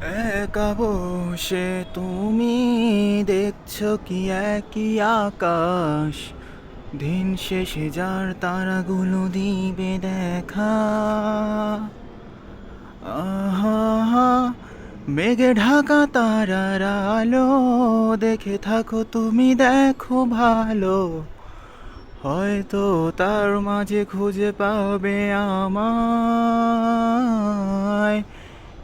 একা বসে তুমি দেখছ কি একই আকাশ? দিন শেষে যার তারাগুলো দিবে দেখা। মেঘে ঢাকা তারার আলো, দেখে থাকো তুমি দেখো ভালো। হয়তো তার মাঝে খুঁজে পাবে আমায়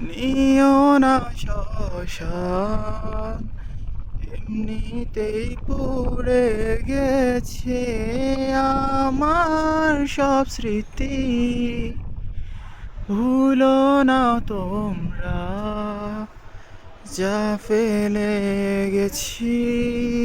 নিও না শ্মশান, এমনিতেই পুড়ে গেছে আমার সব স্মৃতি। ভুলো না তোমরা, যা ফেলে গেছি।